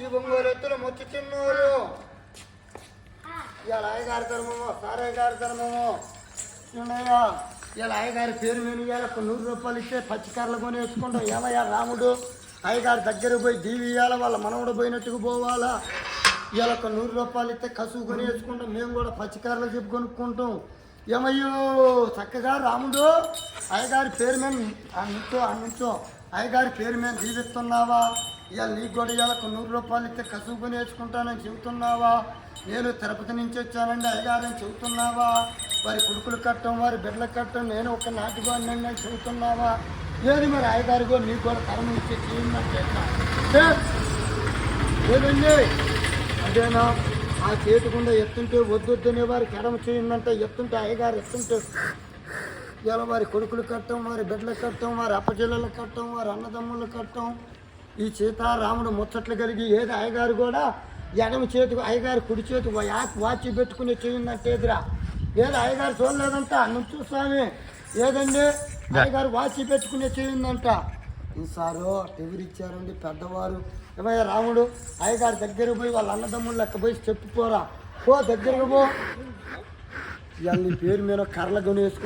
ఈ బొంగోరెత్తులు ఎత్తులు చిన్నోరు ఇలా అయ్యగారి ధర్మము సారయ్య గారి ధర్మము. చిన్నయ్య ఇలా అయ్యగారి పేరు మీద ఇవాళ ఒక నూరు రూపాయలు ఇస్తే పచ్చికర్రలు కొని వేసుకుంటాం ఏమయ్యా రాముడు? అయ్యగారి దగ్గర పోయి దీవి ఇవ్వాల వాళ్ళ మనవడు పోయినట్టుకు పోవాలా? ఇవాళ ఒక నూరు రూపాయలు ఇస్తే కసువు కొని వేసుకుంటాం. మేము కూడా పచ్చికర్రలు చెప్పి కొనుక్కుంటాం. ఏమయ్యో చక్కగా రాముడు అయ్యగారి పేరు మేము అన్నించో అన్నించో అయ్యగారి పేరు మీద జీవిస్తున్నావా ఇవాళ నీ కూడా ఇవాళ నూరు రూపాయలు ఇస్తే కసుపు నేర్చుకుంటానని వేసుకుంటానని చెబుతున్నావా? నేను తిరుపతి నుంచి వచ్చానండి అయ్యగారని చెబుతున్నావా? వారి కొడుకులు కట్టం వారి బిడ్డలు కట్టం నేను ఒక నాటుగాడిని అని చెబుతున్నావా? ఏది మరి అయ్యగారి కూడా నీకు కూడా తరం నుంచి చేయండి లేదండి అదేనా? ఆ చేతికుండా ఎత్తుంటే వద్దొద్దనే వారికి ఎడమ చేయందంటే ఎత్తుంటే అయ్యగారు ఎత్తుంటే ఇవాళ వారి కొడుకులు కట్టం వారి బిడ్డలు కట్టం వారి అప్పచెల్లెలు కట్టం వారి అన్నదమ్ములు కట్టం ఈ సీతారాముడు ముచ్చట్లు కలిగి ఏది అయ్యగారు కూడా ఎడమ చేతికి అయ్యగారు కుడి చేతి వాచి పెట్టుకుని చేయిందంటే ఎదురా ఏది అయ్యగారు చూడలేదంట? నుంచి స్వామి. ఏదండి? అయ్యగారు వాచి పెట్టుకునే చేయిందంట. సారు ఎవరు ఇచ్చారండి పెద్దవారు? ఏమయ్య రాముడు అయ్యగారి దగ్గర పోయి వాళ్ళ అన్నదమ్ములు లెక్క పోయి చెప్పుకోరా పో దగ్గరకు పో. ఇవాళ నీ పేరు మీద కర్రలు కొని వేసుకో